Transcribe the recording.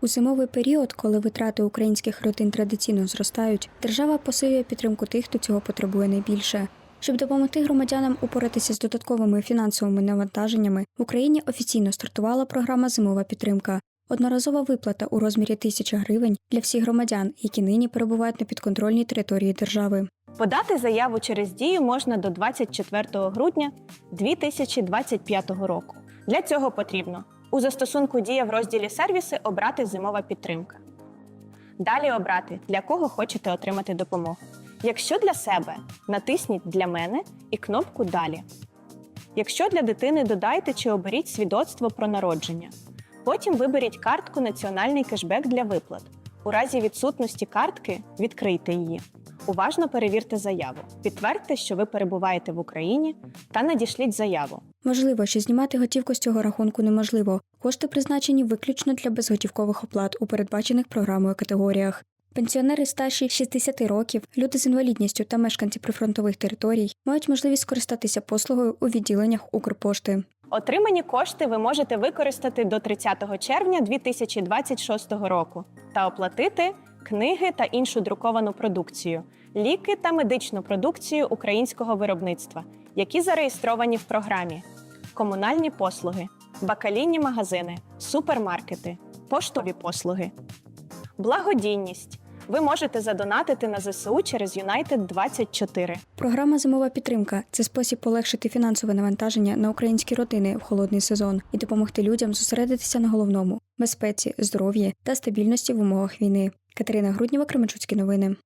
У зимовий період, коли витрати українських родин традиційно зростають, держава посилює підтримку тих, хто цього потребує найбільше. Щоб допомогти громадянам упоратися з додатковими фінансовими навантаженнями, в Україні офіційно стартувала програма Зимова підтримка. Одноразова виплата у розмірі тисячі гривень для всіх громадян, які нині перебувають на підконтрольній території держави. Подати заяву через дію можна до 24 грудня 2025 року. Для цього потрібно у застосунку Дія в розділі сервіси обрати зимова підтримка. Далі обрати, для кого хочете отримати допомогу. Якщо для себе, натисніть Для мене і кнопку Далі. Якщо для дитини додайте чи оберіть свідоцтво про народження. Потім виберіть картку Національний кешбек для виплат. У разі відсутності картки відкрийте її. Уважно перевірте заяву. Підтвердьте, що ви перебуваєте в Україні, та надішліть заяву. Можливо, що знімати готівку з цього рахунку неможливо. Кошти призначені виключно для безготівкових оплат у передбачених програмою категоріях. Пенсіонери старші 60 років, люди з інвалідністю та мешканці прифронтових територій мають можливість скористатися послугою у відділеннях Укрпошти. Отримані кошти ви можете використати до 30 червня 2026 року та оплатити книги та іншу друковану продукцію, ліки та медичну продукцію українського виробництва, які зареєстровані в програмі, комунальні послуги, бакалійні магазини, супермаркети, поштові послуги, благодійність. Ви можете задонатити на ЗСУ через United 24. Програма Зимова підтримка це спосіб полегшити фінансове навантаження на українські родини в холодний сезон і допомогти людям зосередитися на головному безпеці, здоров'ї та стабільності в умовах війни. Катерина Грудніва, Кременчуцькі новини.